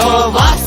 no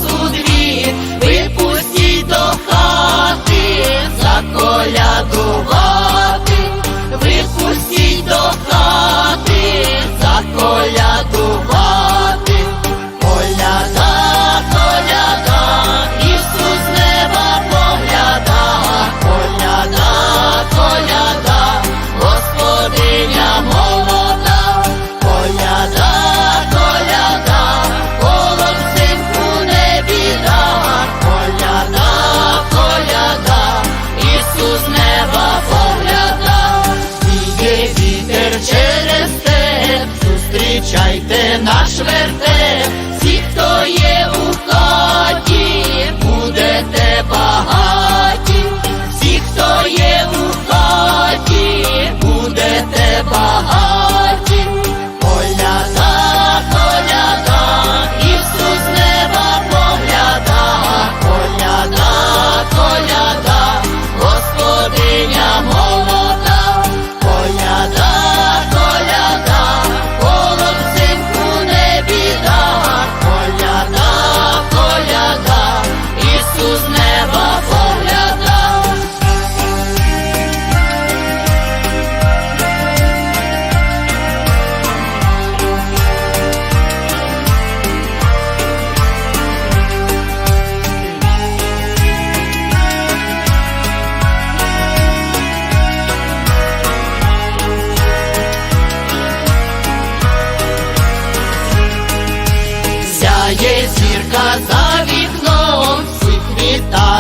наш вертеп, всі, хто є у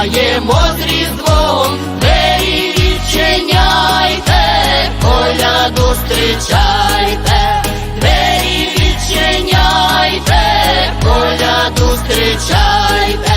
вітаємо з різдвом, двері відчиняйте, коляду зустрічайте, двері відчиняйте, коляду зустрічайте.